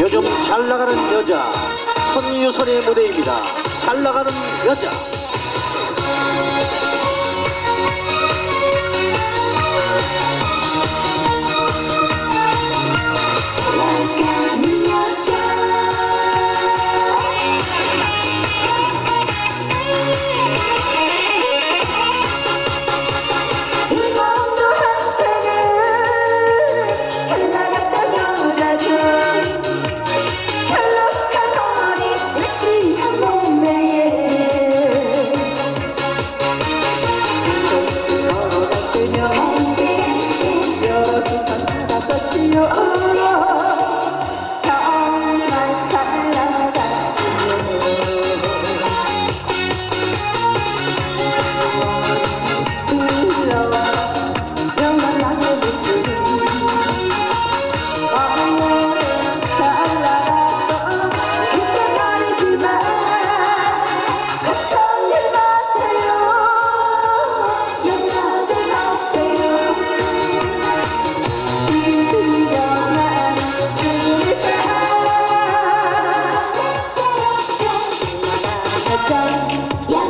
요즘 잘 나가는 여자 선유선의 무대입니다. 잘 나가는 여자. Yeah.